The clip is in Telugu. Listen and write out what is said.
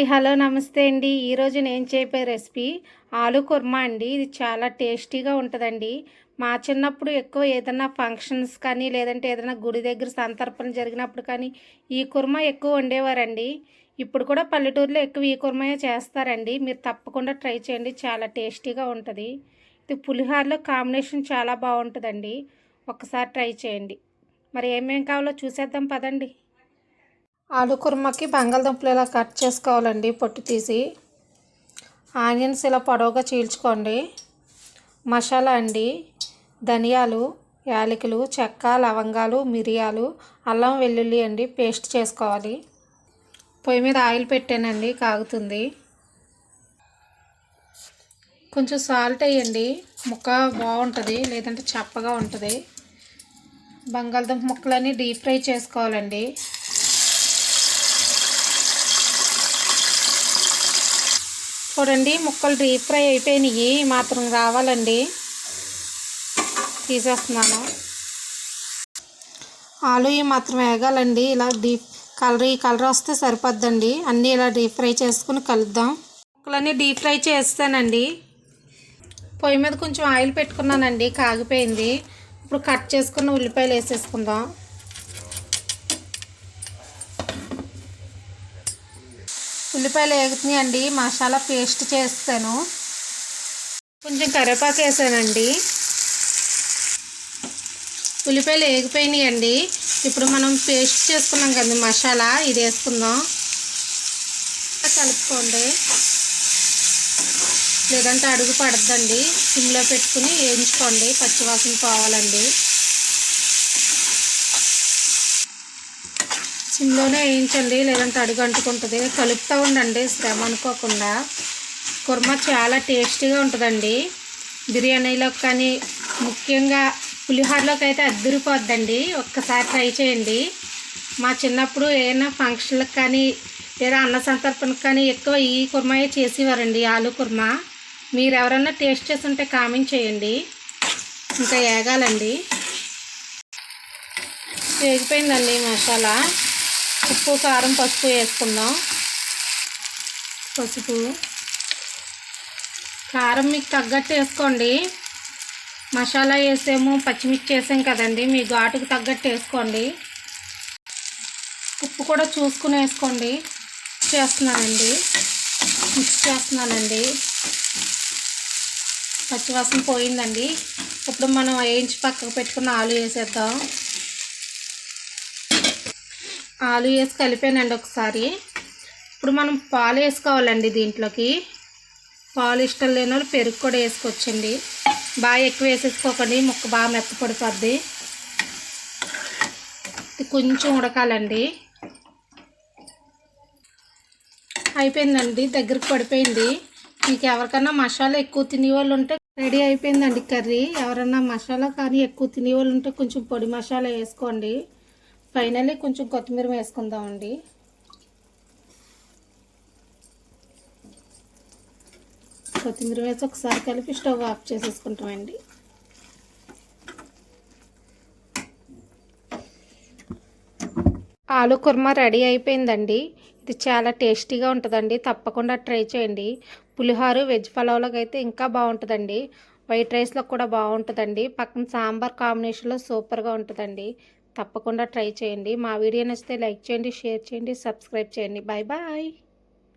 హాయ్ హలో నమస్తే అండి. ఈరోజు నేను చెప్పే రెసిపీ ఆలు కుర్మా అండి. ఇది చాలా టేస్టీగా ఉంటుందండి. మా చిన్నప్పుడు ఎక్కువ ఏదైనా ఫంక్షన్స్ కానీ లేదంటే ఏదైనా గుడి దగ్గర సంతర్పణ జరిగినప్పుడు కానీ ఈ కుర్మా ఎక్కువ వండేవారండి. ఇప్పుడు కూడా పల్లెటూరులో ఎక్కువ ఈ కుర్మాయే చేస్తారండి. మీరు తప్పకుండా ట్రై చేయండి. చాలా టేస్టీగా ఉంటుంది. ఇది పులిహోరలో కాంబినేషన్ చాలా బాగుంటుందండి. ఒకసారి ట్రై చేయండి. మరి ఏమేం కావాలో చూసేద్దాం పదండి. ఆలు కుర్మకి బంగాళదుంపలు ఇలా కట్ చేసుకోవాలండి పొట్టు తీసి. ఆనియన్స్ ఇలా పొడవుగా చీల్చుకోండి. మసాలా అండి ధనియాలు యాలకులు చెక్క లవంగాలు మిరియాలు అల్లం వెల్లుల్లి అండి పేస్ట్ చేసుకోవాలి. పొయ్యి మీద ఆయిల్ పెట్టానండి కాగుతుంది. కొంచెం సాల్ట్ వేయండి ముక్క బాగుంటుంది లేదంటే చప్పగా ఉంటుంది. బంగాళదుంప ముక్కలన్నీ డీప్ ఫ్రై చేసుకోవాలండి. చూడండి ముక్కలు డీప్ ఫ్రై అయిపోయినాయి. మాత్రం రావాలండి. తీసేస్తున్నాను. ఆలు ఈ మాత్రం వేగాలండి. ఇలా డీప్ కలర్ ఈ కలర్ వస్తే సరిపోద్దండి. అన్నీ ఇలా డీప్ ఫ్రై చేసుకుని కలుద్దాం. ముక్కలన్నీ డీప్ ఫ్రై చేస్తానండి. పొయ్యి మీద కొంచెం ఆయిల్ పెట్టుకున్నానండి. కాగిపోయింది. ఇప్పుడు కట్ చేసుకున్న ఉల్లిపాయలు వేసేసుకుందాం. ఉల్లిపాయలు వేగుతున్నాయండి మసాలా పేస్ట్ చేస్తాను. కొంచెం కరివేపాకు వేసానండి. ఉల్లిపాయలు వేగిపోయినాయి అండి ఇప్పుడు మనం పేస్ట్ చేసుకున్నాం కదా మసాలా ఇది వేసుకుందాం. కలుపుకోండి. లేదంటే అడుగు పడద్దండి. సిమ్లో పెట్టుకుని వేయించుకోండి. పచ్చివాసన పోవాలండి. సిమ్లోనే వేయించండి లేదంటే అడుగు అంటుకుంటుంది కలుపుతూ ఉండండి శ్రమ అనుకోకుండా. కుర్మా చాలా టేస్టీగా ఉంటుందండి. బిర్యానీలో కానీ ముఖ్యంగా పులిహోరలోకి అయితే అద్దరిపోద్దండి. ఒక్కసారి ట్రై చేయండి. మా చిన్నప్పుడు ఏదైనా ఫంక్షన్లకు కానీ లేదా అన్న సంతర్పణకు కానీ ఎక్కువ ఈ కుర్మాయే చేసేవారండి ఆలు కుర్మా. మీరు ఎవరన్నా టేస్ట్ చేసి ఉంటే కామెంట్ చేయండి. ఇంకా ఏగాలండి. వేగిపోయిందండి మసాలా. ఉప్పు కారం పసుపు వేసుకుందాం. పసుపు. కారం మీకు తగ్గట్టు వేసుకోండి. మసాలా వేసాము పచ్చిమిర్చి వేసాం కదండి మీ ఘాటుకు తగ్గట్టు వేసుకోండి. ఉప్పు కూడా చూసుకుని వేసుకోండి. చేస్తున్నానండి. మిక్స్ చేస్తున్నానండి. పచ్చివాసన పోయిందండి. ఇప్పుడు మనం వేయించి పక్కకు పెట్టుకున్న ఆలు వేసేద్దాం. ఆలు వేసి కలిపానండి ఒకసారి. ఇప్పుడు మనం పాలు వేసుకోవాలండి దీంట్లోకి. పాలు ఇష్టం లేని వాళ్ళు పెరుగు కూడా వేసుకోవచ్చండి. బాగా ఎక్కువ వేసేసుకోకండి ముక్క బాగా మెత్తపడిపోద్ది. కొంచెం ఉడకాలండి. అయిపోయిందండి దగ్గరకు పడిపోయింది. మీకు ఎవరికన్నా మసాలా ఎక్కువ తినేవాళ్ళు ఉంటే రెడీ అయిపోయిందండి కర్రీ. ఎవరన్నా మసాలా కానీ ఎక్కువ తినేవాళ్ళు ఉంటే కొంచెం పొడి మసాలా వేసుకోండి. ఫైనల్లీ కొంచెం కొత్తిమీర వేసుకుందామండి. కొత్తిమీర వేసి ఒకసారి కలిపి స్టవ్ ఆఫ్ చేసేసుకుంటామండి. ఆలు కుర్మా రెడీ అయిపోయిందండి. ఇది చాలా టేస్టీగా ఉంటుందండి. తప్పకుండా ట్రై చేయండి. పులిహోర వెజ్ పలావ్లోకి అయితే ఇంకా బాగుంటుందండి. వైట్ రైస్లో కూడా బాగుంటుందండి. పక్కన సాంబార్ కాంబినేషన్లో సూపర్గా ఉంటుందండి. తప్పకుండా ట్రై చేయండి. మా వీడియో నచ్చితే లైక్ చేయండి షేర్ చేయండి సబ్స్క్రైబ్ చేయండి. Bye bye.